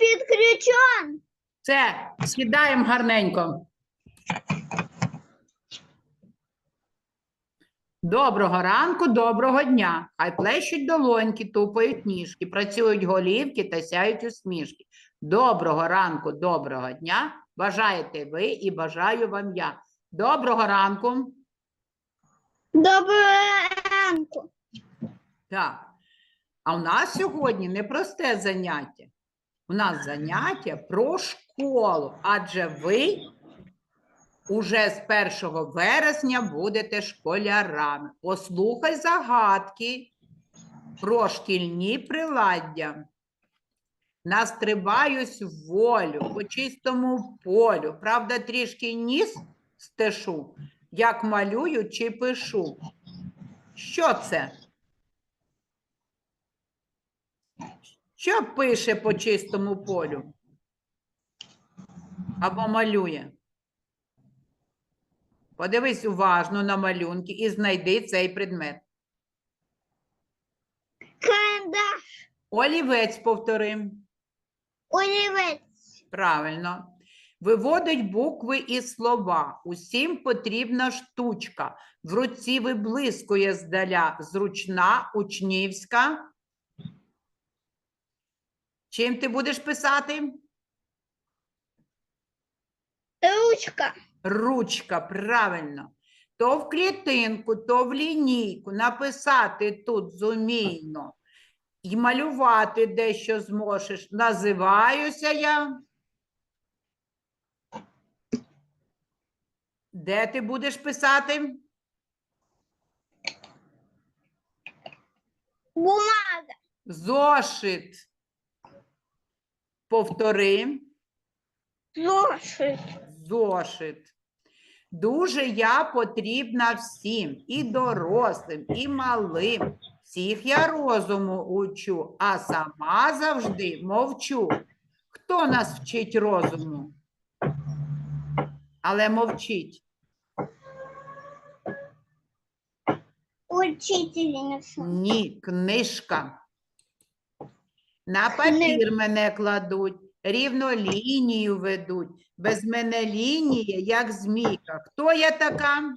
підключен. Це сідаємо гарненько. Доброго ранку, доброго дня. Хай плещуть долоньки, тупають ніжки, працюють голівки та сяють усмішки. Доброго ранку, доброго дня. Бажаєте ви і бажаю вам я. Доброго ранку. Доброго ранку. Так. А у нас сьогодні непросте заняття. У нас заняття про школу, адже ви уже з 1 вересня будете школярами. Послухай загадки про шкільні приладдя. Настрибаюсь в волю по чистому полю. Правда, трішки ніс стешу, як малюю чи пишу. Що це? Що пише по чистому полю? Або малює? Подивись уважно на малюнки і знайди цей предмет. Карандаш. Олівець повтори. Олівець. Правильно. Виводить букви і слова. Усім потрібна штучка. В руці виблискує здаля. Зручна, учнівська. Чим ти будеш писати? Ручка. Ручка, правильно. То в клітинку, то в лінійку. Написати тут зумійно. І малювати дещо зможеш. Називаюся я. Де ти будеш писати? Бумага. Зошит. Повтори. Зошит. Зошит. Дуже я потрібна всім, і дорослим, і малим. Всіх я розуму учу, а сама завжди мовчу. Хто нас вчить розуму? Але мовчить. Учительниця. Ні, книжка. На папір мене кладуть, рівно лінію ведуть. Без мене лінія, як змійка. Хто я така?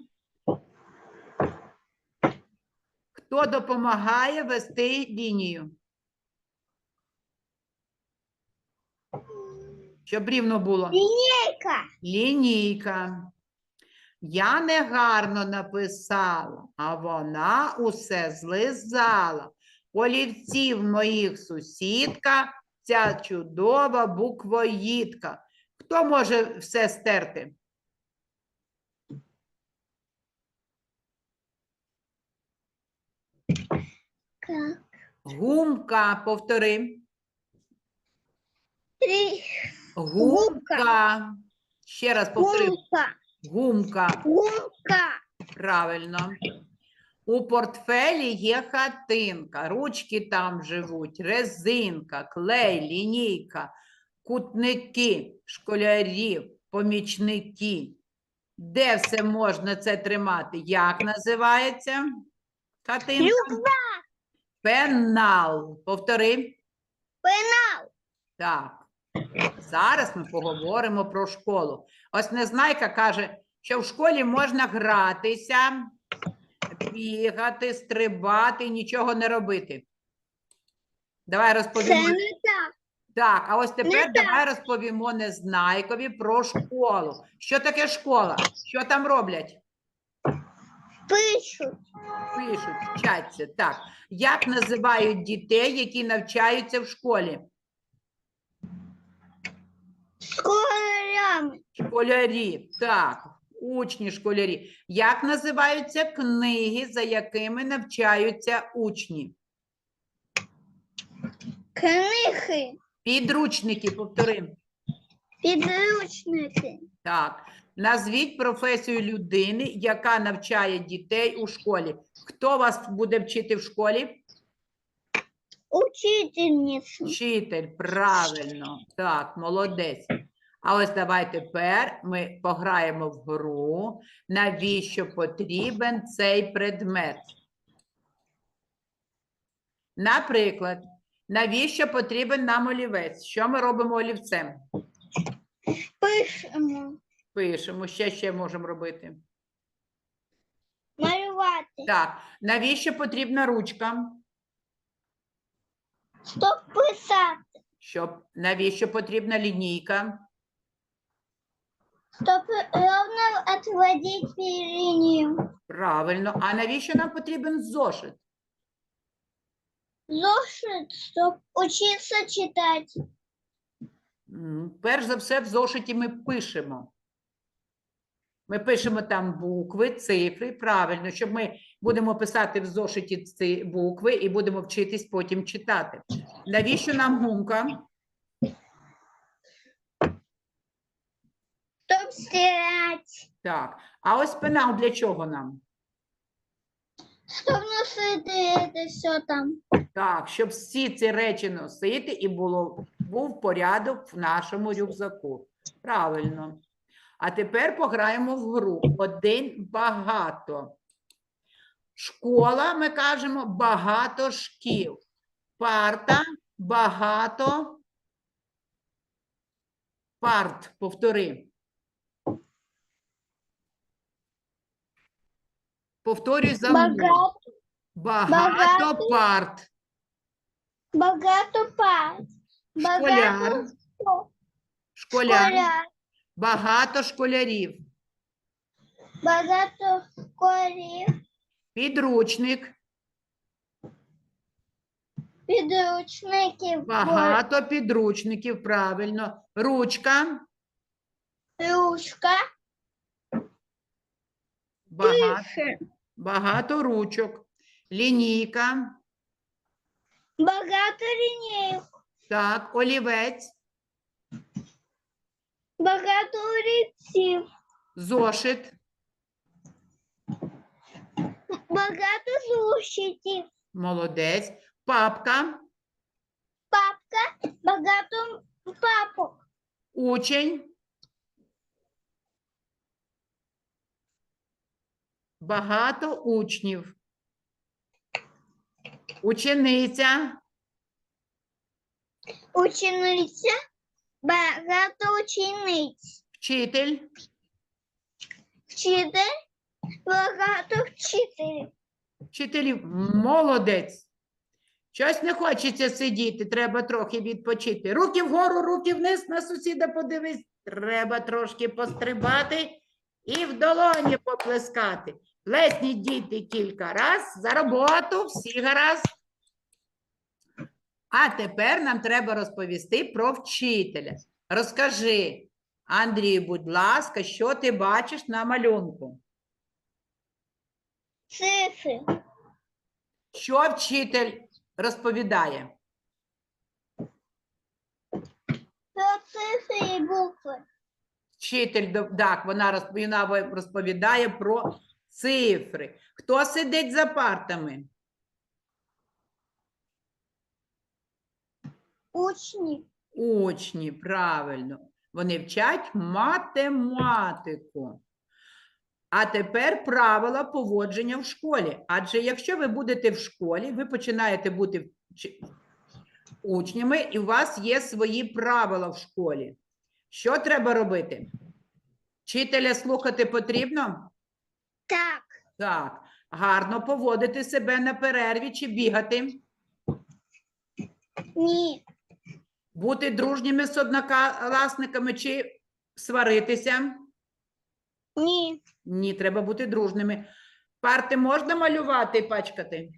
Хто допомагає вести лінію? Щоб рівно було. Лінійка. Лінійка. Я негарно написала, а вона усе злизала. Олівців моїх сусідка, ця чудова буквоїдка. Хто може все стерти? Гумка, повтори. Три. Гумка. Ще раз повтори. Гумка. Гумка. Гумка. Правильно. У портфелі є хатинка, ручки там живуть, резинка, клей, лінійка, кутники, школярів, помічники. Де все можна це тримати? Як називається? Хатинка? Пенал. Повтори. Пенал. Так. Зараз ми поговоримо про школу. Ось Незнайка каже, що в школі можна гратися, бігати, стрибати, нічого не робити. Давай Це розповімо. не так. Так, а ось тепер так. давай розповімо Незнайкові про школу. Що таке школа? Що там роблять? Пишуть. Пишуть, вчаться. Так. Як називають дітей, які навчаються в школі? Школярями. Школярі, так, учні школярі. Як називаються книги, за якими навчаються учні? Книги. Підручники, повтори. Підручники. Так. Назвіть професію людини, яка навчає дітей у школі. Хто вас буде вчити в школі? Учительниця. Вчитель, правильно. Так, молодець. А ось давай тепер ми пограємо в гру, навіщо потрібен цей предмет. Наприклад, Навіщо потрібен нам олівець? Що ми робимо олівцем? Пишемо. Пишемо, ще ще можемо робити. Малювати. Так, навіщо потрібна ручка? Щоб писати. Щоб навіщо потрібна лінійка? Щоб ровно отводити лінію. Правильно. А навіщо нам потрібен зошит? Зошит, щоб учитися читати. М, Перш за все, в зошиті ми пишемо. Ми пишемо там букви, цифри, правильно, щоб ми будемо писати в зошиті ці букви і будемо вчитись потім читати. Навіщо нам гумка? Щоб стирати. Так. А ось пенал для чого нам? Щоб носити це все там. Так, щоб всі ці речі носити і було, був порядок в нашому рюкзаку. Правильно. А тепер пограємо в гру. Один багато. Школа, ми кажемо, багато шкіл. Парта багато. Парт, повтори. Повторюй за мною. Багато, Багато багато. парт. багато пар. Школяр. Багато Школяр. школяр. Багато школярів. Багато школів. Підручник. Підручників. Багато підручників. Правильно. Ручка. Ручка. Багато, Пише. Багато ручок. Лінійка. Багато лінійок. Так, олівець. Багато олівців. Зошит. Багато зошитів. Молодець. Папка. Папка. Багато папок. Учень. Багато учнів. Учениця. Учениця. Багато учениць. Вчитель. Вчитель. Багато вчителів. Вчителів. Молодець. Щось не хочеться сидіти, треба трохи відпочити. Руки вгору, руки вниз, на сусіда подивись. Треба трошки пострибати і в долоні поплескати. Плесніть діти кілька раз за роботу, всі гаразд. А тепер нам треба розповісти про вчителя. Розкажи, Андрію, будь ласка, що ти бачиш на малюнку? Цифри. Що вчитель розповідає? Про цифри і букви. Вчитель, так, вона розп- розповідає про цифри. Хто сидить за партами? Учні. Учні, правильно. Вони вчать математику. А тепер правила поводження в школі. Адже якщо ви будете в школі, ви починаєте бути учнями, і у вас є свої правила в школі. Що треба робити? Вчителя слухати потрібно? Так. Так. Гарно поводити себе на перерві чи бігати, Ні. бути дружніми з однокласниками чи сваритися. Ні. Ні, треба бути дружними. Парти можна малювати і пачкати?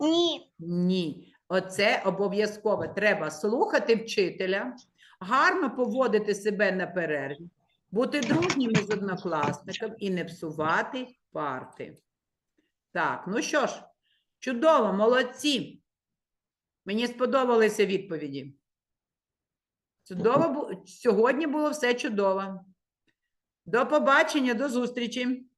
Ні. Ні. Оце обов'язково. Треба слухати вчителя, гарно поводити себе на перерві, бути дружніми з однокласником і не псувати парти. Так, ну що ж, чудово, молодці. Мені сподобалися відповіді. Чудово, сьогодні було все чудово. До побачення, до зустрічі.